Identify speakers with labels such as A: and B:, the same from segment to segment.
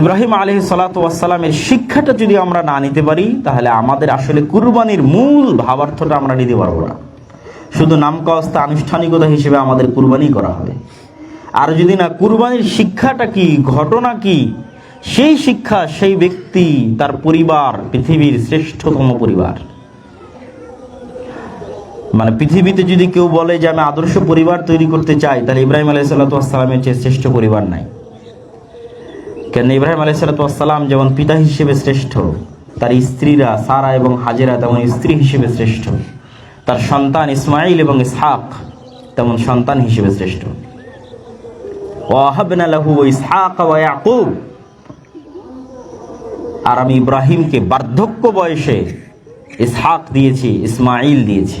A: ইব্রাহিম আলহ সালাতামের শিক্ষাটা যদি আমরা না নিতে পারি, তাহলে আমাদের আসলে কুরবানির মূল ভাবার্থটা আমরা নিতে পারব না। শুধু নামকাস্তা আনুষ্ঠানিকতা হিসেবে আমাদের কুরবানি করা হবে। আর যদি না, কুরবানির শিক্ষাটা কি, ঘটনা কি, সেই শিক্ষা সেই ব্যক্তি, তার পরিবার, পৃথিবীর শ্রেষ্ঠতম পরিবার। মানে পৃথিবীতে যদি কেউ বলে যে আমি আদর্শ পরিবার তৈরি করতে চাই, তাহলে ইব্রাহিম আলাহ সাল্লাতামের চেয়ে শ্রেষ্ঠ পরিবার নাই। কেন ইব্রাহিম আলাহ সাল্লাতাম যেমন পিতা হিসেবে শ্রেষ্ঠ, তার স্ত্রীরা সারা এবং হাজেরা তেমন স্ত্রী হিসেবে শ্রেষ্ঠ, তার সন্তান ইসমাইল এবং ইসহাক তেমন সন্তান হিসেবে শ্রেষ্ঠ। ওয়াহাবনা লাহু ইসহাক ওয়া ইয়াকুব। আর আমি ইব্রাহিমকে বার্ধক্য বয়সে ইসহাক দিয়েছি ইসমাইল দিয়েছি।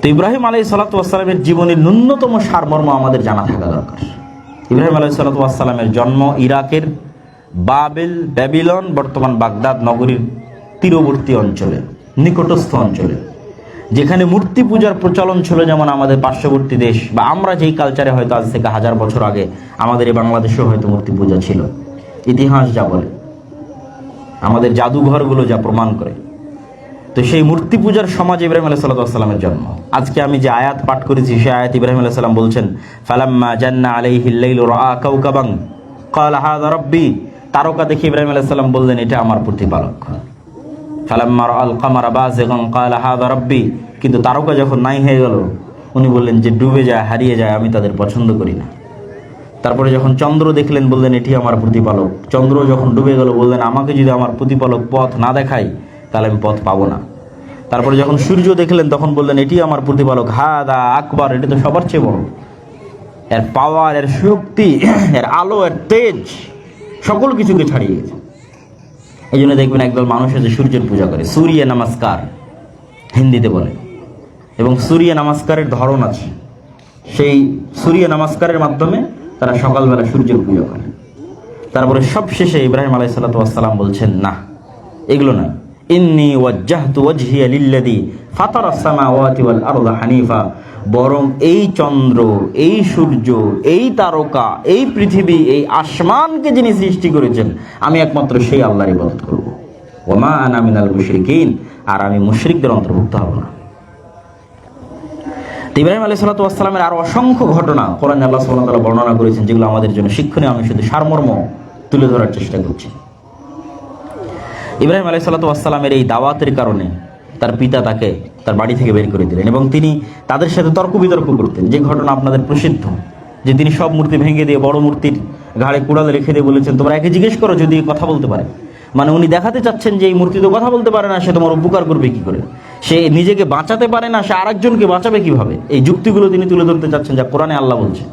A: তো ইব্রাহিম আলাই সালাতামের জীবনের ন্যূনতম সারমর্ম আমাদের জানা থাকা দরকার। ইব্রাহিম আলাই সালাতামের জন্ম ইরাকের বাবেল ব্যাবিলন, বর্তমান বাগদাদ নগরীর তীরবর্তী অঞ্চলে, নিকটস্থ অঞ্চলে, যেখানে মূর্তি পূজার প্রচলন ছিল যেমন আমাদের পার্শ্ববর্তী দেশ, বা আমরা যেই কালচারে হয়তো আজ থেকে হাজার বছর আগে আমাদের এই বাংলাদেশেও হয়তো মূর্তি পূজা ছিল। ইতিহাস যা বলে, আমাদের জাদুঘরগুলো যা প্রমাণ করে তো সেই মূর্তি পূজার সমাজ ইব্রাহিম আলাহ সাল্লামের জন্ম। আজকে আমি যে আয়াত পাঠ করেছি, সেই আয়াত ইব্রাহিম আলাহ সাল্লাম বলছেন, ফালাম্মা জান্না আলাই হিল্লাইল রা কাউকাবাং কাল হাদা তারকা দেখে ইব্রাহিম আলাহ সাল্লাম বললেন, এটা আমার প্রতিপালক। ফালাম্মার আল কামার বাজেগন কাল হাদা রব্বি। কিন্তু তারকা যখন নাই হয়ে গেল, উনি বললেন যে, ডুবে যায়, হারিয়ে যায়, আমি তাদের পছন্দ করি না। তারপরে যখন চন্দ্র দেখলেন, বললেন, এটি আমার প্রতিপালক। চন্দ্র যখন ডুবে গেল, বললেন, আমাকে যদি আমার প্রতিপালক পথ না দেখায় তাহলে আমি পথ পাবো না। তারপরে যখন সূর্য দেখলেন, তখন বললেন, এটি আমার প্রতিপালক। হা দা আকবর, এটি তো সবার চেয়ে বড়। এর পাওয়ার এর শক্তি, এর আলো, এর তেজ, সকল কিছুকে ছাড়িয়ে গেছে এই জন্য দেখবেন একদল মানুষ আছে সূর্যের পূজা করে। সূর্য নমস্কার, হিন্দিতে বলে। এবং সূর্য নমস্কারের ধরন আছে। সেই সূর্য নমস্কারের মাধ্যমে তারা সকালবেলা সূর্যের পূজা করে। তারপরে সব শেষে ইব্রাহিম আলাই সাল্লাম বলছেন, না, এগুলো নয়। ইন্নি ওয়াজ্জাহতু ওয়াজহিয়া লিল্লাযী ফাতারা আস-সামাওয়াতি ওয়াল আরদা হানিফা। বরং এই চন্দ্র, এই সূর্য, এই তারকা, এই পৃথিবী, এই আসমানকে যিনি সৃষ্টি করেছেন, আমি একমাত্র সেই আল্লাহর ইবাদত করব। ওমা আনা মুশরিকিন, আর আমি মুশরিকদের অন্তর্ভুক্ত হব না। ইব্রাহিম আলী সাল্লাতামের আরও অসংখ্য ঘটনা কোরআন আল্লাহ সাল্লাহ বর্ণনা করেছেন, যেগুলো আমাদের জন্য শিক্ষণীয়, আমি শুধু সারমর্ম তুলে ধরার চেষ্টা করছি। ইব্রাহিম আলাই সাল্লাতামের এই দাওয়াতের কারণে তার পিতা তাকে তার বাড়ি থেকে বের করে দিলেন এবং তিনি তাদের সাথে তর্ক বিতর্ক করতেন। যে ঘটনা আপনাদের প্রসিদ্ধ, যে তিনি সব মূর্তি ভেঙে দিয়ে বড় মূর্তির ঘাড়ে কুড়ালে রেখে দিয়ে বলেছেন, তোমরা একে জিজ্ঞেস করো যদি কথা বলতে পারে। মানে উনি দেখাতে চাচ্ছেন যে এই মূর্তি তো কথা বলতে পারে না, সে তোমার উপকার করবে কি করে? সে নিজেকে বাঁচাতে পারে না, সে আরেকজনকে বাঁচাবে কীভাবে? এই যুক্তিগুলো তিনি তুলে ধরতে চাচ্ছেন যা কোরআনে আল্লাহ বলছে,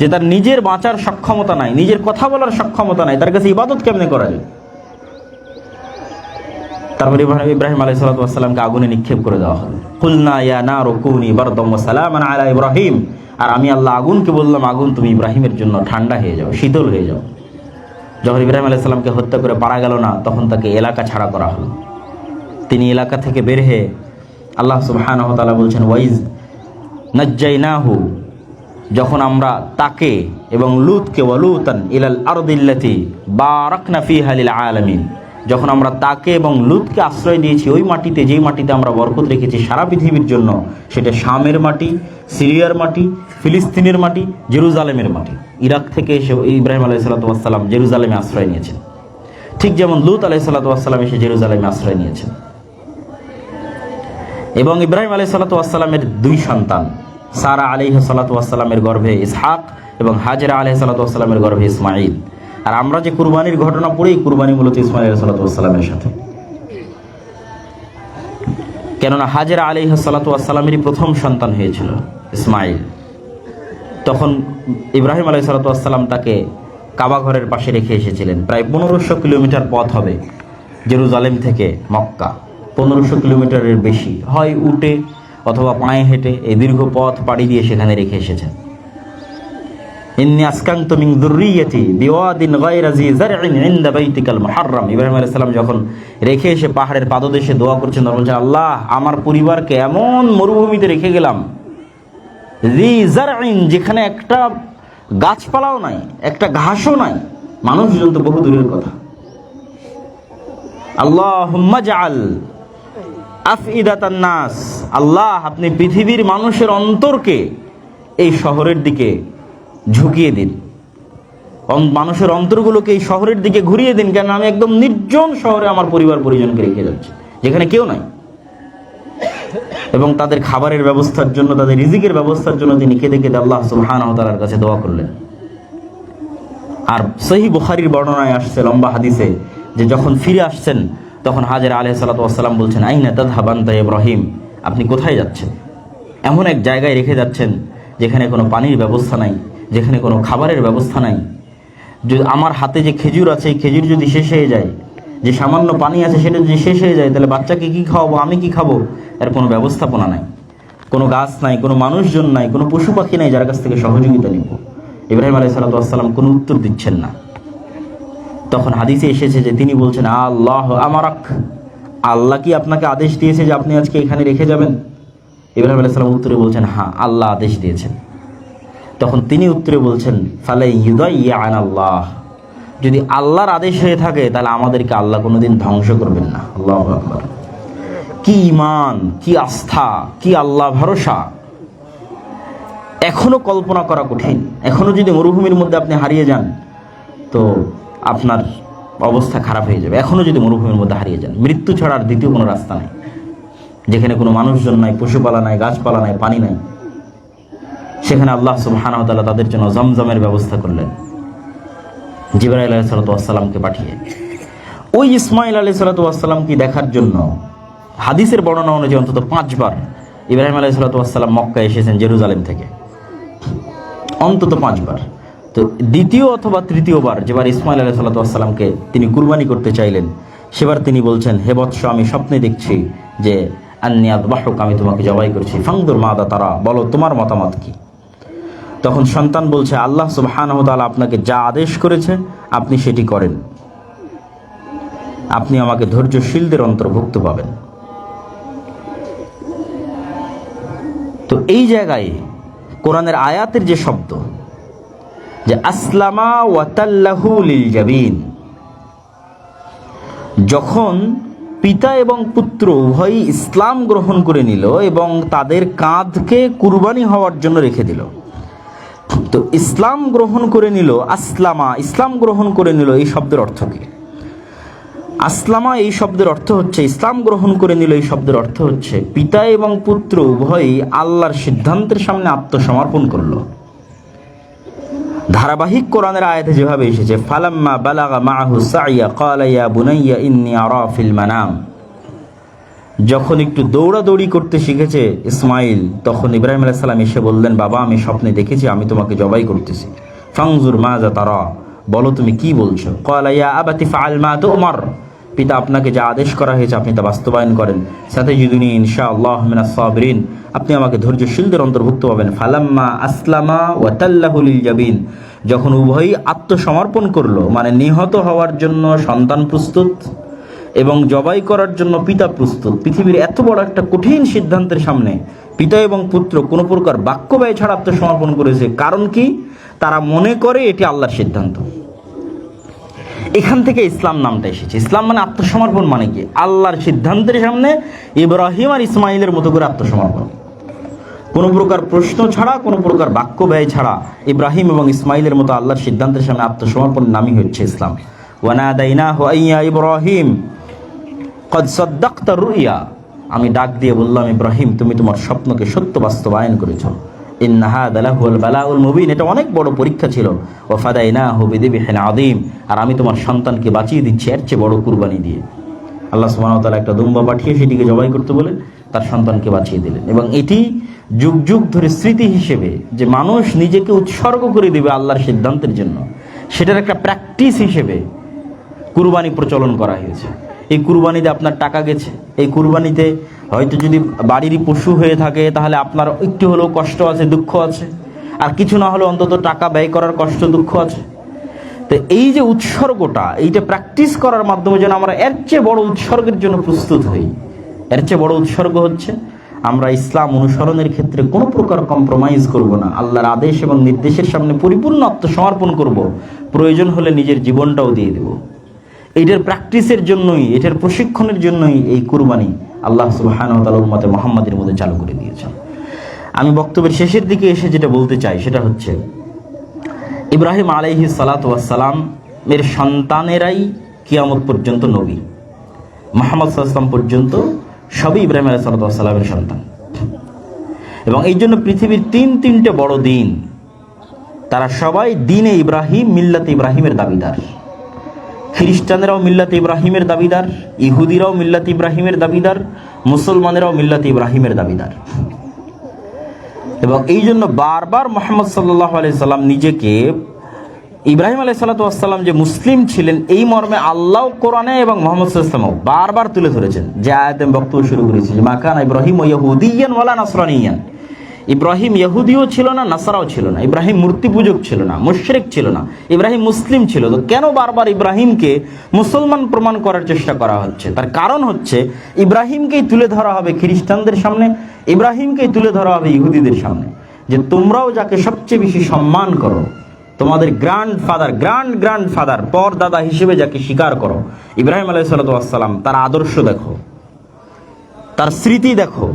A: যে তার নিজের বাঁচার সক্ষমতা নাই, নিজের কথা বলার সক্ষমতা নাই, তার কাছে ইবাদত কেমনে করা যায়? তারপর ইব্রাহিম আলাই সালাতামকে আগুনে নিক্ষেপ করে দেওয়া হবে কুলনা ইয়া না রকুনি বারদম সালাম আলা ইব্রাহিম। আর আমি আল্লাহ আগুনকে বললাম, আগুন তুমি ইব্রাহিমের জন্য ঠান্ডা হয়ে যাও, শীতল হয়ে যাও। যখন ইব্রাহিম আলাই সাল্লামকে হত্যা করে পারা গেল না, তখন তাকে এলাকা ছাড়া করা হলো। তিনি এলাকা থেকে বের হয়ে আল্লাহ সুবহানাহু তাআলা বলছেন, ওয়াইজ নাজ্জাইনাহু। যখন আমরা তাকে এবং লুতকে ওয়ালুতান ইলাল আরদিল্লাতি বারাকনা ফিহা লিল আলামিন। যখন আমরা তাকে এবং লুতকে আশ্রয় দিয়েছি, ওই মাটিতে, যেই মাটিতে আমরা বরকত রেখেছি সারা পৃথিবীর জন্য, সেটা শামের মাটি, সিরিয়ার মাটি, ফিলিস্তিনের মাটি, জেরুজালেমের মাটি। ইরাক থেকে এসে ইব্রাহিম আলাই সাল্লাতাম জেরুজালেমে আশ্রয় নিয়েছেন। ঠিক যেমন লুত আলাই সাল্লাতাম এসে জেরুজালেমে আশ্রয় নিয়েছেন। এবং ইব্রাহিম আলাই সাল্লাতামের দুই সন্তান, সারা আলিহ সাল্লাতামের গর্ভে ইসহাক এবং হাজরা আলহ সাল্লাতামের গর্ভে ইসমাইল আর আমরা যে কুরবানির ঘটনা পড়ি কুরবানি মূলত ইসমাইল সাল্লাতামের সাথে। কেননা হাজরা আলী সাল্লাতামেরই প্রথম সন্তান হয়েছিল ইসমাইল। তখন ইব্রাহিম আলাই সাল্লাতাম তাকে কাবা ঘরের পাশে রেখে এসেছিলেন। প্রায় পনেরোশো কিলোমিটার পথ হবে জেরুজালেম থেকে মক্কা। পনেরোশো কিলোমিটারের বেশি। হয় উটে অথবা পায়ে হেঁটে এই দীর্ঘ পথ পাড়ি দিয়ে সেখানে রেখে এসেছেন। ইন্নি আসকান্ত মিন যুররিয়াতি বিওয়াদিন গায়রা জি যারইন ইনদা বাইতিকাল মুহাররম। ইব্রাহিম আলাইহিস সালাম যখন রেখে এসে পাহাড়ের পাদদেশে দোয়া করছেন, তখন বলছেন, আল্লাহ, আমার পরিবারকে এমন মরুভূমিতে রেখে গেলাম জি যারইন যেখানে একটা গাছপালাও নাই, একটা ঘাসও নাই। মানুষজন তো বহু দূরের কথা। আল্লাহ জাল আফইদাতান নাস। আল্লাহ, আপনি পৃথিবীর মানুষের অন্তরকে এই শহরের দিকে ঝুঁকিয়ে দিন। মানুষের অন্তরগুলোকে এই শহরের দিকে ঘুরিয়ে দিন কেন আমি একদম নির্জন শহরে আমার পরিবার পরিজনকে রেখে যাচ্ছি, যেখানে কেউ নাই। এবং তাদের খাবারের ব্যবস্থার জন্য, তাদের রিজিকের ব্যবস্থার জন্য তিনি কেঁদে কেঁদে আল্লাহ ওয়া কাছে দোয়া করলেন। আর সহি বুখারির বর্ণনায় আসছে লম্বা হাদিসে যে যখন ফিরে আসছেন, তখন হাজার আলহ সালাতাম বলছেন, আইনা তাদহাবান্তা ইব্রাহিম? আপনি কোথায় যাচ্ছেন? এমন এক জায়গায় রেখে যাচ্ছেন, যেখানে কোনো পানির ব্যবস্থা নাই। যেখানে কোনো খাবারের ব্যবস্থা নাই। যদি আমার হাতে যে খেজুর আছে, এই খেজুর যদি শেষ হয়ে যায়, যে সামান্য পানি আছে সেটা যদি শেষ হয়ে যায়, তাহলে বাচ্চাকে কি খাওয়াবো, আমি কি খাব? এর কোনো ব্যবস্থাপনা নাই। কোনো গাছ নাই, কোনো মানুষজন নাই, কোনো পশু পাখি নাই যার কাছ থেকে সহযোগিতা নিব। ইব্রাহিম আলাই সালাতাম কোনো উত্তর দিচ্ছেন না। তখন হাদিসে এসেছে যে তিনি বলছেন, আল্লাহ আমারাক। আল্লাহ কি আপনাকে আদেশ দিয়েছে যে আপনি আজকে এখানে রেখে যাবেন? ইব্রাহিম আলাই সালাম উত্তরে বলছেন হ্যাঁ আল্লাহ আদেশ দিয়েছেন। তখন তিনি উত্তরে বলছেন ফালে আন আল্লাহ যদি আল্লাহর আদেশ হয়ে থাকে, তাহলে আমাদেরকে আল্লাহ কোনোদিন ধ্বংস করবেন না। আল্লাহ কি ইমান কি আস্থা, কি আল্লাহ ভরসা? এখনও কল্পনা করা কঠিন। এখনও যদি মরুভূমির মধ্যে আপনি হারিয়ে যান, তো আপনার অবস্থা খারাপ হয়ে যাবে। এখনও যদি মরুভূমির মধ্যে হারিয়ে যান, মৃত্যু ছাড়া আর দ্বিতীয় কোনো রাস্তা নেই। যেখানে কোনো মানুষজন নাই, পশুপালা নাই, গাছপালা নাই, পানি নাই। সেখানে আল্লাহ সুবহানাহু ওয়া তাদের জন্য জমজমের ব্যবস্থা করলেন। জিবরাইল আলাইহিস সালাতু ওয়াসসালামকে পাঠিয়ে। ওই ইসমাইল আলাইহিস সালাতু ওয়াসসালামকে দেখার জন্য হাদিসের বর্ণনা অনুযায়ী অন্তত পাঁচবার ইব্রাহিম আলাইহিস সালাতু ওয়াসসালাম মক্কা এসেছেন জেরুজালেম থেকে। অন্তত পাঁচবার। তো দ্বিতীয় অথবা তৃতীয়বার যেবার ইসমাইল আলাহ সাল্লাতামকে তিনি কুরবানি করতে চাইলেন, সেবার তিনি বলছেন, হে বৎস, আমি স্বপ্নে দেখছি যে আন্নিয়াদ বাহক আমি তোমাকে জবাই করছি। ফাংদুর মাদা তারা, বলো তোমার মতামত কি? তখন সন্তান বলছে, আল্লাহ সুবহানাহু ওয়া তাআলা আপনাকে যা আদেশ করেছে, আপনি সেটি করেন। আপনি আমাকে ধৈর্যশীলদের অন্তর্ভুক্ত পাবেন। তো এই জায়গায় কোরআনের আয়াতের যে শব্দ, যে আসলামা ওয়াতাল্লাহু লিল জাবিন, যখন পিতা এবং পুত্র উভয়ই ইসলাম গ্রহণ করে নিল এবং তাদের কাঁধকে কুরবানি হওয়ার জন্য রেখে দিল তো ইসলাম গ্রহণ করে নিল আসলামা, ইসলাম গ্রহণ করে নিল এই শব্দের অর্থ কি? আসলামা এই শব্দের অর্থ হচ্ছে, ইসলাম গ্রহণ করে নিল এই শব্দের অর্থ হচ্ছে, পিতা এবং পুত্র উভয়ই আল্লাহর সিদ্ধান্তের সামনে আত্মসমর্পণ করল। ধারাবাহিক কোরআনের আয়াতে যেভাবে এসেছে, ফালাম্মা বালাগা মাহু সাইয়া, ক্বালা ইয়া বুনাইয়া ইন্নী আরা ফিল মানাম। যখন একটু দৌড়াদৌড়ি করতে শিখেছে ইসমাইল, তখন ইব্রাহিম আলাইহিস সালাম এসে বললেন, বাবা, আমি স্বপ্নে দেখেছি, আমি তোমাকে জবাই করতেছি। ফাংজুর মাজা তারা, বলো তুমি কি বলছো? ক্বালা, ইয়া আবাতি ফাআল মা তুমার। পিতা আপনাকে যা আদেশ করা হয়েছে, আপনি তা বাস্তবায়ন করেন। সাথে যুদিনী ইনশা আল্লাহ সাবরিন, আপনি আমাকে ধৈর্যশীলদের অন্তর্ভুক্ত পাবেন। ফালাম্মা আসলামা ওয়াতাল্লাহুল জাবিন, যখন উভয়ই আত্মসমর্পণ করল মানে নিহত হওয়ার জন্য সন্তান প্রস্তুত। এবং জবাই করার জন্য পিতা প্রস্তুত। পৃথিবীর এত বড় একটা কঠিন সিদ্ধান্তের সামনে পিতা এবং পুত্র কোনো প্রকার বাক্য ব্যয় ছাড়া আত্মসমর্পণ করেছে। কারণ কি? তারা মনে করে এটি আল্লাহর সিদ্ধান্ত। এখান থেকে ইসলাম নামটা এসেছে। ইসলাম মানে আত্মসমর্পণ মানে কি? আল্লাহর সিদ্ধান্তের সামনে ইব্রাহিম আর ইসমাইলের মতো করে আত্মসমর্পণ। কোনো প্রকার প্রশ্ন ছাড়া, কোনো প্রকার বাক্য ব্যয় ছাড়া ইব্রাহিম এবং ইসমাইলের মতো আল্লাহর সিদ্ধান্তের সামনে আত্মসমর্পণ নামই হচ্ছে ইসলাম। ওয়ানাদাইনা হুয়াইয়া ইব্রাহিম। কদ সদ্দাক্তা রুইয়া। আমি ডাক দিয়ে বললাম, ইব্রাহিম, তুমি তোমার স্বপ্নকে সত্য বাস্তবায়ন করেছ। ইন্নাহা দালাহুল বালাউল মুবিন। এটা অনেক বড় পরীক্ষা ছিল। ও ফাদাইনা হুবিদিবি হেন আদিম আর আমি তোমার সন্তানকে বাঁচিয়ে দিচ্ছি, এর চেয়ে বড় কুরবানি দিয়ে। আল্লাহ সুবহানাহু একটা দুম্বা পাঠিয়ে সেটিকে জবাই করতে বলেন, তার সন্তানকে বাঁচিয়ে দিলেন। এবং এটি যুগ যুগ ধরে স্মৃতি হিসেবে যে মানুষ নিজেকে উৎসর্গ করে দেবে আল্লাহর সিদ্ধান্তের জন্য, সেটার একটা প্র্যাকটিস হিসেবে কুরবানি প্রচলন করা হয়েছে। এই কুরবানিতে আপনার টাকা গেছে। এই কুরবানিতে হয়তো যদি বাড়িরই পশু হয়ে থাকে, তাহলে আপনার একটু হলেও কষ্ট আছে, দুঃখ আছে। আর কিছু না হলেও অন্তত টাকা ব্যয় করার কষ্ট, দুঃখ আছে। তো এই যে উৎসর্গটা, এইটা প্র্যাকটিস করার মাধ্যমে যেন আমরা এর চেয়ে বড় উৎসর্গের জন্য প্রস্তুত হই। এর চেয়ে বড় উৎসর্গ হচ্ছে, আমরা ইসলাম অনুসরণের ক্ষেত্রে কোনো প্রকার কম্প্রোমাইজ করব না। আল্লাহর আদেশ এবং নির্দেশের সামনে পরিপূর্ণ আত্মসমর্পণ করব। প্রয়োজন হলে নিজের জীবনটাও দিয়ে দেব। এটার প্র্যাকটিসের জন্যই, এটার প্রশিক্ষণের জন্যই এই কুরবানি আল্লাহ সুবাহান উম্মতে মোহাম্মদের মধ্যে চালু করে দিয়েছেন। আমি বক্তব্যের শেষের দিকে এসে যেটা বলতে চাই, সেটা হচ্ছে ইব্রাহিম আলাইহি সালাত সালাতাম এর সন্তানেরাই কিয়ামত পর্যন্ত নবী। মোহাম্মদ সাল্লাম পর্যন্ত সবই ইব্রাহিম আলাহ সাল্লামের সন্তান। এবং এই জন্য পৃথিবীর তিন তিনটে বড় দিন, তারা সবাই দিনে ইব্রাহিম, মিল্লাতে ইব্রাহিমের দাবিদার। খ্রিস্টানেরাও মিল্লাতে ইব্রাহিমের দাবিদার, ইহুদিরাও মিল্লাতে ইব্রাহিমের দাবিদার, মুসলমানেরাও মিল্লাতে ইব্রাহিমের দাবিদার। এবং এই জন্য বারবার মোহাম্মদ সাল্লাহ সাল্লাম নিজেকে, ইব্রাহিম আলাই সাল্লাতাম যে মুসলিম ছিলেন, এই মর্মে আল্লাহ কোরআনে এবং মোহাম্মদ সাল্লামও বারবার তুলে ধরেছেন। যে আয়াত বক্তব্য শুরু করেছি মাকান ইব্রাহিম ও ইহুদিয়ান ওয়ালা নাসরানিয়ান। ইব্রাহিম ইহুদিও ছিল না, নাসারাও ছিল না। ইব্রাহিম মূর্তি পূজক ছিল না, মুশরিক ছিল না, ইব্রাহিম মুসলিম ছিল। তো কেন বারবার ইব্রাহিমকে মুসলমান প্রমাণ করার চেষ্টা করা হচ্ছে? তার কারণ হচ্ছে, ইব্রাহিমকেই তুলে ধরা হবে খ্রিস্টানদের সামনে, ইব্রাহিমকেই তুলে ধরা হবে ইহুদিদের সামনে। যে তোমরাও যাকে সবচেয়ে বেশি সম্মান করো, তোমাদের grand father grand grand father পর দাদা হিসেবে যাকে স্বীকার করো, ইব্রাহিম আলাই সাল্লাম তার আদর্শ দেখো, তার স্মৃতি দেখো,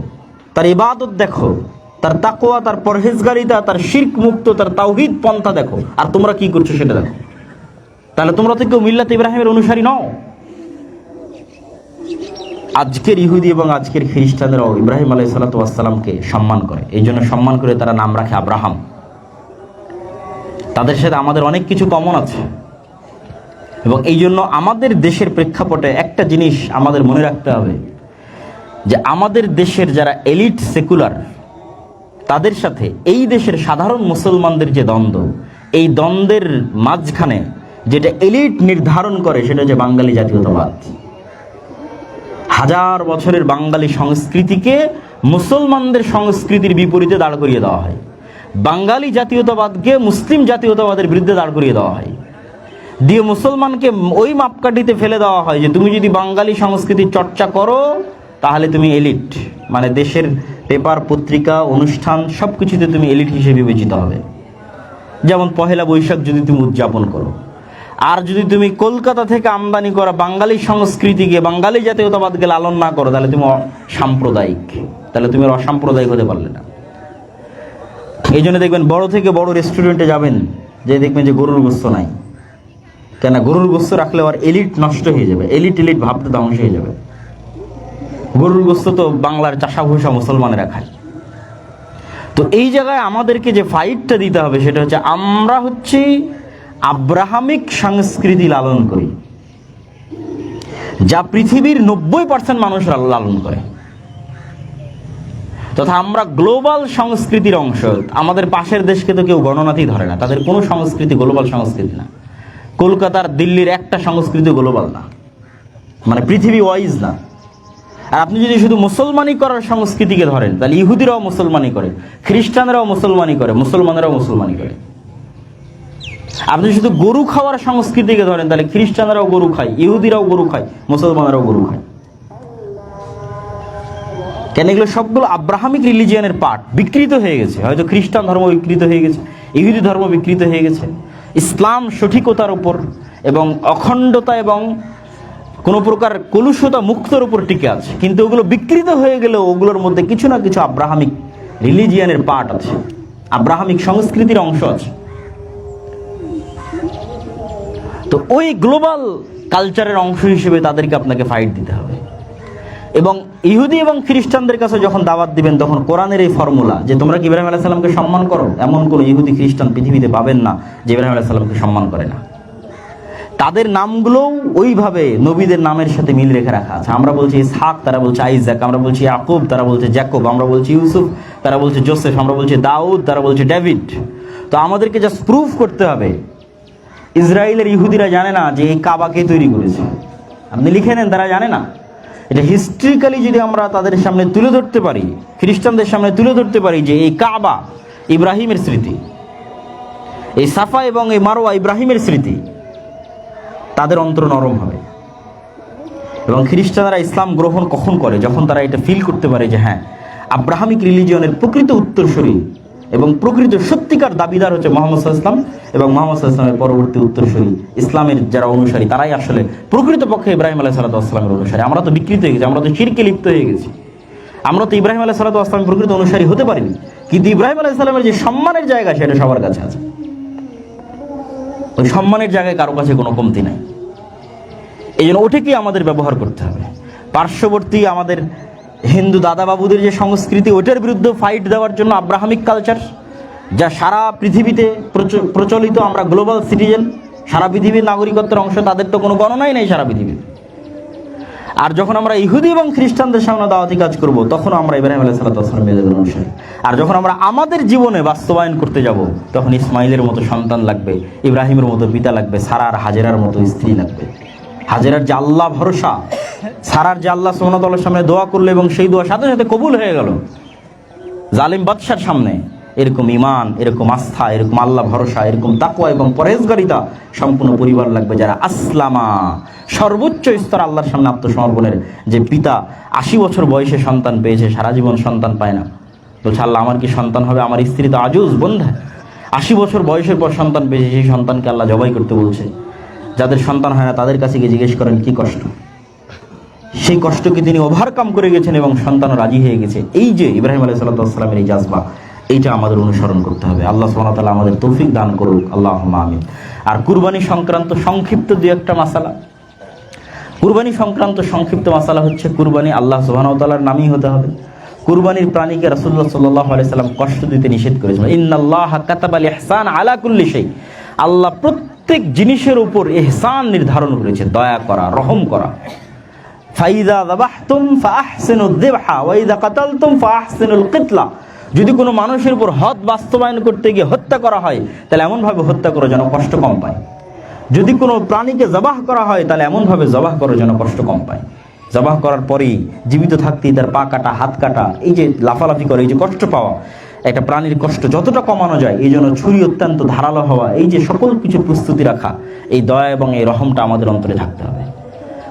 A: তার ইবাদত দেখো তার তাকোয়া তার পরহেজগারিতা, তার শির্ক মুক্ত, তার তাওহিদ পন্থা দেখো। আর তোমরা কি করছ সেটা দেখো। তাহলে তোমরা তো কেউ মিল্লাত ইব্রাহিমের অনুসারী নও। আজকের ইহুদি এবং আজকের খ্রিস্টানরাও ইব্রাহিম আলাই সাল্লাতামকে সম্মান করে। এই জন্য সম্মান করে তারা নাম রাখে আব্রাহাম। তাদের সাথে আমাদের অনেক কিছু কমন আছে। এবং এই জন্য আমাদের দেশের প্রেক্ষাপটে একটা জিনিস আমাদের মনে রাখতে হবে যে আমাদের দেশের যারা এলিট সেকুলার তাদের সাথে এই দেশের সাধারণ মুসলমানদের যে দ্বন্দ্ব, এই দ্বন্দ্বের মাঝখানে যেটা এলিট নির্ধারণ করে সেটা হচ্ছে বাঙালি জাতীয়তাবাদ। হাজার বছরের বাঙালি সংস্কৃতিকে মুসলমানদের সংস্কৃতির বিপরীতে দাঁড় করিয়ে দেওয়া হয়। বাঙালি জাতীয়তাবাদকে মুসলিম জাতীয়তাবাদের বিরুদ্ধে দাঁড় করিয়ে দেওয়া হয়। দিয়ে মুসলমানকে ওই মাপকাঠিতে ফেলে দেওয়া হয় যে, তুমি যদি বাঙালি সংস্কৃতির চর্চা করো, তাহলে তুমি এলিট মানে দেশের পেপার, পত্রিকা, অনুষ্ঠান সব কিছুতে তুমি এলিট হিসেবে বিবেচিত হবে। যেমন পহেলা বৈশাখ যদি তুমি উদযাপন করো। আর যদি তুমি কলকাতা থেকে আমদানি করা বাঙালি সংস্কৃতিকে, বাঙালি জাতীয়তাবাদকে লালন না করো, তাহলে তুমি সাম্প্রদায়িক তাহলে তুমি অসাম্প্রদায়িক হতে পারলে না। এই জন্য দেখবেন বড় থেকে বড় রেস্টুরেন্টে যাবেন, যে দেখবেন যে গরুর গোস্ত নাই। কেন গরুর গোস্ত রাখলে আর এলিট নষ্ট হয়ে যাবে এলিট এলিট ভাবতে ধ্বংস হয়ে যাবে। গরুর গোস্ত তো বাংলার চাষা ভূষা মুসলমানেরা খায়। তো এই জায়গায় আমাদেরকে যে ফাইটটা দিতে হবে সেটা হচ্ছে আমরা হচ্ছে আব্রাহামিক সংস্কৃতি লালন করি, যা পৃথিবীর নব্বই পার্সেন্ট মানুষ লালন করে। তথা আমরা গ্লোবাল সংস্কৃতির অংশ, আমাদের পাশের দেশকে তো কেউ গণনাতেই ধরে না, তাদের কোনো সংস্কৃতি গ্লোবাল সংস্কৃতি না। কলকাতার দিল্লির একটা সংস্কৃতি গ্লোবাল না। মানে পৃথিবী ওয়াইজ না। আর আপনি যদি শুধু মুসলমানি করার সংস্কৃতিকে ধরেন, তাহলে ইহুদিরাও মুসলমানি করে, খ্রিস্টানরাও মুসলমানি করে, মুসলমানেরাও মুসলমানি করে। আপনি শুধু গরু খাওয়ার সংস্কৃতিকে ধরেন, তাহলে খ্রিস্টানরাও গরু খায়, ইহুদিরাও গরু খায়, মুসলমানেরাও গরু খায়। কেন এগুলো সবগুলো আব্রাহামিক রিলিজিয়ানের পার্ট বিকৃত হয়ে গেছে। হয়তো খ্রিস্টান ধর্ম বিকৃত হয়ে গেছে, ইহুদি ধর্ম বিকৃত হয়ে গেছে। ইসলাম সঠিকতার উপর এবং অখণ্ডতা এবং কোনো প্রকার কলুষতা মুক্তর উপর টিকে আছে। কিন্তু ওগুলো বিকৃত হয়ে গেলেও ওগুলোর মধ্যে কিছু না কিছু আব্রাহামিক রিলিজিয়ানের পার্ট আছে। আব্রাহামিক সংস্কৃতির অংশ আছে। তো ওই গ্লোবাল কালচারের অংশ হিসেবে তাদেরকে আপনাকে ফাইট দিতে হবে। এবং ইহুদি এবং খ্রিস্টানদের কাছে যখন দাওয়াত দিবেন, তখন কোরআনের এই ফর্মুলা যে তোমরা কি ইব্রাহিম আলাহ সাল্লামকে সম্মান করো? এমন কোনো ইহুদি, খ্রিস্টান পৃথিবীতে পাবেন না যে ইব্রাহিম আলাহ সাল্লামকে সম্মান করে না। তাদের নামগুলোও ওইভাবে নবীদের নামের সাথে মিল রেখে রাখা আছে। আমরা বলছি ইসহাক, তারা বলছে আইজাক, আমরা বলছি আকুব তারা বলছে জ্যাকব, আমরা বলছি ইউসুফ, তারা বলছে জোসেফ, আমরা বলছি দাউদ, তারা বলছে ডেভিড। তো আমাদেরকে জাস্ট প্রুফ করতে হবে। ইসরায়েলের ইহুদিরা জানে না যে এই কাবাকে তৈরি করেছে। আপনি লিখে নেন, তারা জানে না। এটা হিস্ট্রিক্যালি যদি আমরা তাদের সামনে তুলে ধরতে পারি, খ্রিস্টানদের সামনে তুলে ধরতে পারি যে এই কাবা ইব্রাহিমের স্মৃতি, এই সাফা এবং এই মারোয়া ইব্রাহিমের স্মৃতি তাদের অন্তর নরম হবে। এবং খ্রিস্টানরা ইসলাম গ্রহণ কখন করে? যখন তারা এটা ফিল করতে পারে যে হ্যাঁ আব্রাহামিক রিলিজিয়নের প্রকৃত উত্তরসূরি এবং প্রকৃত সত্যিকার দাবিদার হচ্ছে মোহাম্মদ ইসলাম এবং মোহাম্মদ ইসলামের পরবর্তী উত্তরসূরি। ইসলামের যারা অনুসারী, তারাই আসলে প্রকৃত পক্ষে ইব্রাহিম আলাহ সাল্লামের অনুসারী। আমরা তো বিকৃত হয়ে গেছি, আমরা তো শিরকে লিপ্ত হয়ে গেছি। আমরা তো ইব্রাহিম আলাহ সাল্লামের প্রকৃত অনুসারী হতে পারিনি। কিন্তু ইব্রাহিম আলাহ সাল্লামের যে সম্মানের জায়গা, সেটা সবার কাছে আছে। ওই সম্মানের জায়গায় কারও কাছে কোনো কমতি নাই। এই জন্য ওটাকেই আমাদের ব্যবহার করতে হবে। পার্শ্ববর্তী আমাদের হিন্দু দাদা বাবুদের যে সংস্কৃতি, ওটার বিরুদ্ধে ফাইট দেওয়ার জন্য আব্রাহামিক কালচার যা সারা পৃথিবীতে প্রচ- প্রচলিত আমরা গ্লোবাল সিটিজেন সারা পৃথিবীর নাগরিকত্বের অংশ, তাদের তো কোনো গণনাই নেই সারা পৃথিবীর আর যখন আমরা ইহুদি এবং খ্রিস্টানদের সামনে দাওয়াতি কাজ করব, তখন আমরা ইব্রাহিম আলাহ সাল্লাহ অনুসারী। আর যখন আমরা আমাদের জীবনে বাস্তবায়ন করতে যাব, তখন ইসমাইলের মতো সন্তান লাগবে, ইব্রাহিমের মতো পিতা লাগবে, সারার হাজেরার মতো স্ত্রী লাগবে। হাজেরার যে আল্লাহ ভরসা, সারার যে আল্লাহ সোমনাতলের সামনে দোয়া করল এবং সেই দোয়া সাথে সাথে কবুল হয়ে গেল। জালিম বাদশার সামনে এরকম ইমান এরকম আস্থা, এরকম আল্লাহ ভরসা, এরকম তাকওয়া এবং পরেজগারিতা সম্পূর্ণ পরিবার লাগবে যারা আসলামা। সর্বোচ্চ স্তর আল্লাহর সামনে আত্মসমর্পণের যে পিতা আশি বছর বয়সে সন্তান পেয়েছে, সারা জীবন সন্তান পায় না। বলছে আল্লাহ আমার কি সন্তান হবে? আমার স্ত্রী তো আজুজ, বন্ধা। আশি বছর বয়সের পর সন্তান পেয়েছে, সেই সন্তানকে আল্লাহ জবাই করতে বলছে। যাদের সন্তান হয় না, তাদের কাছে গিয়ে জিজ্ঞেস করেন, কি কষ্ট? সেই কষ্টকে তিনি ওভারকাম করে গেছেন এবং সন্তান রাজি হয়ে গেছে। এই যে ইব্রাহিম আলাহ সাল্লামের এই জাজবা এইটা আমাদের অনুসরণ করতে হবে। আল্লাহ ওয়া আমাদের তৌফিক দান করুক। আল্লাহ আমিন। আর কুরবানি সংক্রান্ত সংক্ষিপ্ত দু একটা মাসালা। কুরবানি সংক্রান্ত সংক্ষিপ্ত মাসালা হচ্ছে কুরবানি আল্লাহ তাআলার নামই হতে হবে। কুরবানির প্রাণীকে রাসূলুল্লাহ সাল্লাল্লাহু আলাইহি সাল্লাম কষ্ট দিতে নিষেধ করেছেন। ইন্নাল্লাহ কাতাবাল ইহসান আলা কুল্লি সেই আল্লাহ প্রত্যেক জিনিসের উপর এহসান নির্ধারণ করেছে। দয়া করা, রহম করা। ফাইদা দাবাহতুম ফাহসিনুদ যিবহা ওয়া ইযা কাতালতুম ফাহসিনুল কিতলা। যদি কোনো মানুষের উপর হদ বাস্তবায়ন করতে গিয়ে হত্যা করা হয়, তাহলে এমনভাবে হত্যা করো যেন কষ্ট কম পায়। যদি কোনো প্রাণীকে জবাহ করা হয়, তাহলে এমনভাবে জবাহ করো যেন কষ্ট কম পায়। জবাহ করার পরেই জীবিত থাকতেই তার পা কাটা, হাত কাটা, এই যে লাফালাফি করে, এই যে কষ্ট পাওয়া, একটা প্রাণীর কষ্ট যতটা কমানো যায়, এই জন্য ছুরি অত্যন্ত ধারালো হওয়া, এই যে সকল কিছু প্রস্তুতি রাখা, এই দয়া এবং এই রহমটা আমাদের অন্তরে থাকতে হবে।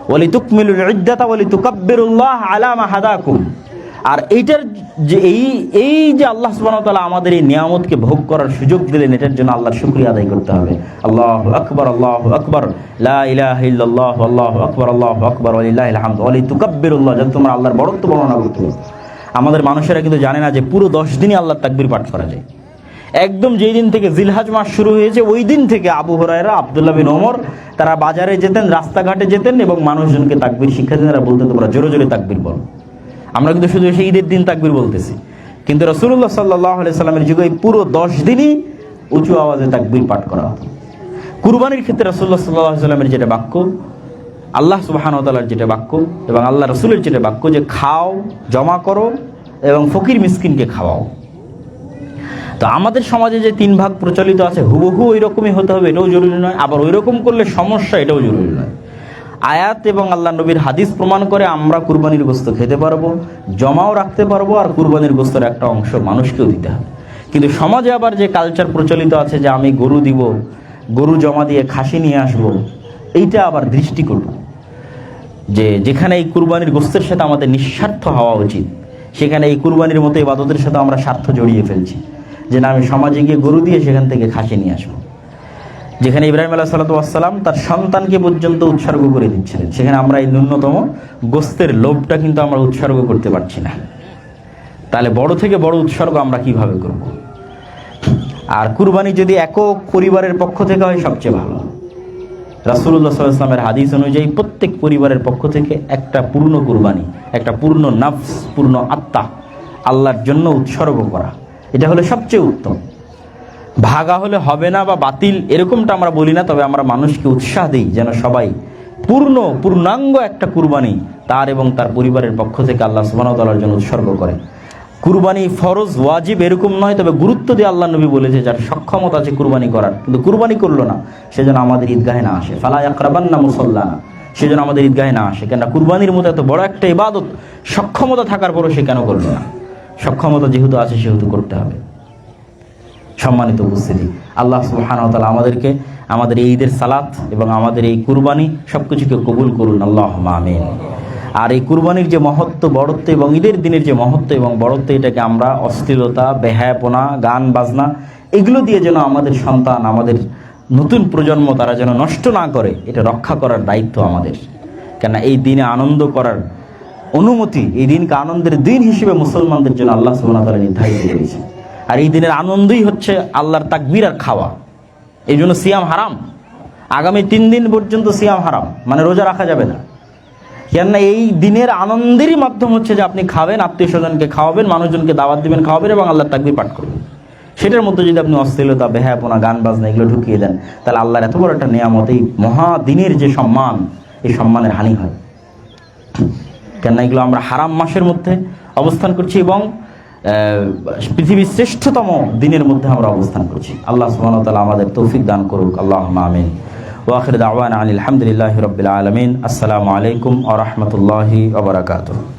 A: ওয়ালি তুকমিলুল ইদ্দাতা ওয়ালি তুকাব্বিরুল্লাহ আলা মা হাদাকুম। আর এইটার যে এই এই যে আল্লাহ তাআলা আমাদের এই নিয়ামতকে ভোগ করার সুযোগ দিলেন, এটার জন্য আল্লাহর শুকরিয়া আদায় করতে হবে। আল্লাহ আকবার, আল্লাহু আকবার, লা ইলাহা ইল্লাল্লাহ, আল্লাহু আকবার আল্লাহু আকবার, ওয়ালিল্লাহিল হামদ ওয়ালি তুকাব্বিরুল্লাহ তোমরা আল্লাহর বড়ত্ব বর্ণনা করতে। আমাদের মানুষেরা কিন্তু জানে না যে পুরো দশ দিনই আল্লাহর তাকবীর পাঠ করা যায়। একদম যেই দিন থেকে জিলহাজ মাস শুরু হয়েছে, ওই দিন থেকে আবু হরাইরা আবদুল্লাহ বিন ওমর, তারা বাজারে যেতেন, রাস্তাঘাটে যেতেন এবং মানুষজনকে তাকবির শিক্ষা দিতেন, তারা বলতেন, তোমরা জোরে জোরে তাকবির বলো। আমরা কিন্তু শুধু সেই ঈদের দিন তাকবির বলতেছি। কিন্তু রসুল্লাহ সাল্লাহ সাল্লামের যুগে পুরো দশ দিনই উঁচু আওয়াজে তাকবির পাঠ করা হতো। কুরবানির ক্ষেত্রে রসুল্লাহ সাল্লাহ সাল্লামের যেটা বাক্য, আল্লাহ সুবাহানতালার যেটা বাক্য এবং আল্লাহ রসুলের যেটা বাক্য যে খাও, জমা করো এবং ফকির মিসকিনকে খাওয়াও। তো আমাদের সমাজে যে তিন ভাগ প্রচলিত আছে, হুবহু ওই রকমই হতে হবে, এটাও জরুরি নয়। আবার ওই রকম করলে সমস্যা, এটাও জরুরি নয়। আয়াত এবং আল্লাহ নবীর হাদিস প্রমাণ করে আমরা কুরবানির গোস্ত খেতে পারব, জমাও রাখতে পারব, আর কুরবানির গোস্তের একটা অংশ মানুষকেও দিতে হবে। কিন্তু সমাজে আবার যে কালচার প্রচলিত আছে যে আমি গরু দিব, গরু জমা দিয়ে খাসি নিয়ে আসব, এইটা আবার দৃষ্টিকটু। যে যেখানে এই কুরবানির গোস্তের সাথে আমাদের নিঃস্বার্থ হওয়া উচিত, সেখানে এই কুরবানির মতো ইবাদতের সাথে আমরা স্বার্থ জড়িয়ে ফেলছি। যে না, আমি সমাজে গিয়ে গরু দিয়ে সেখান থেকে খাসি নিয়ে আসব। যেখানে ইব্রাহিম আলাহ সাল্লাম তার সন্তানকে পর্যন্ত উৎসর্গ করে দিচ্ছিলেন। সেখানে আমরা এই ন্যূনতম গোস্তের লোভটা কিন্তু আমরা উৎসর্গ করতে পারছি না। তাহলে বড় থেকে বড় উৎসর্গ আমরা কীভাবে করব? আর কুরবানি যদি একক পরিবারের পক্ষ থেকে হয়, সবচেয়ে ভালো। রাসুল্লাহ সাল্লামের হাদিস অনুযায়ী প্রত্যেক পরিবারের পক্ষ থেকে একটা পূর্ণ কুরবানি, একটা পূর্ণ নাফস, পূর্ণ আত্মা, আল্লাহর জন্য উৎসর্গ করা। এটা হলো সবচেয়ে উত্তম। ভাগা হলে হবে না বা বাতিল এরকমটা আমরা বলি না, তবে আমরা মানুষকে উৎসাহ দিই যেন সবাই পূর্ণ, পূর্ণাঙ্গ একটা কুরবানি তার এবং তার পরিবারের পক্ষ থেকে আল্লাহ সুবাহতালার জন্য উৎসর্গ করে। কুরবানি ফরজ, ওয়াজিব এরকম নয়, তবে গুরুত্ব দিয়ে আল্লাহ নবী বলেছে, যার সক্ষমতা আছে কুরবানি করার। কিন্তু কুরবানি করল না সেজন্য আমাদের ঈদগাহে না আসে। ফালা আকরাবান না মুসল্লানা সেজন্য আমাদের ঈদগাহে না আসে। কেননা কুরবানির মতো এত বড় একটা ইবাদত, সক্ষমতা থাকার পরও সে কেন করল না? সক্ষমতা যেহেতু আছে, সেহেতু করতে হবে। সম্মানিত উপস্থিতি। আল্লাহ সুবহান তালা আমাদেরকে আমাদের এই ঈদের সালাত এবং আমাদের এই কুরবানি সব কিছুকে কবুল করুন। আল্লাহ আমিন। আর এই কুরবানির যে মহত্ব, বড়ত্ব এবং ঈদের দিনের যে মহত্ব এবং বড়ত্ব, এটাকে আমরা অশ্লীলতা, বেহায়াপনা, গান, বাজনা, এগুলো দিয়ে যেন আমাদের সন্তান, আমাদের নতুন প্রজন্ম তারা যেন নষ্ট না করে, এটা রক্ষা করার দায়িত্ব আমাদের। কেন এই দিনে আনন্দ করার অনুমতি, এই দিনকে আনন্দের দিন হিসেবে মুসলমানদের জন্য আল্লাহ সুবহানাহু তারা নির্ধারিত করেছে আর এই দিনের আনন্দই হচ্ছে আল্লাহর তাকবির আর খাওয়া। এই জন্য সিয়াম হারাম। আগামী তিন দিন পর্যন্ত সিয়াম হারাম। মানে রোজা রাখা যাবে না। কেননা এই দিনের আনন্দেরই মাধ্যম হচ্ছে যে আপনি খাবেন আত্মীয় স্বজনকে খাওয়াবেন, মানুষজনকে দাওয়াত দিবেন, খাওয়াবেন এবং আল্লাহর তাকবির পাঠ করবেন। সেটার মধ্যে যদি আপনি অশ্লীলতা, বেহায়াপনা, গান বাজনা এগুলো ঢুকিয়ে দেন, তাহলে আল্লাহর এত বড় একটা নিয়ামত, এই মহা দিনের যে সম্মান, এই সম্মানের হানি হয়। কেননা এগুলো আমরা হারাম মাসের মধ্যে অবস্থান করছি এবং পৃথিবীর শ্রেষ্ঠতম দিনের মধ্যে আমরা অবস্থান করছি। আল্লাহ সুবহানাহু ওয়া আমাদের তৌফিক দান করুক। আল্লাহ আমিন। ওয়াখির দাওয়ান আলহামদুলিল্লাহ রবিল আলমিন। আসসালামু আলাইকুম আ রহমতুল্লাহি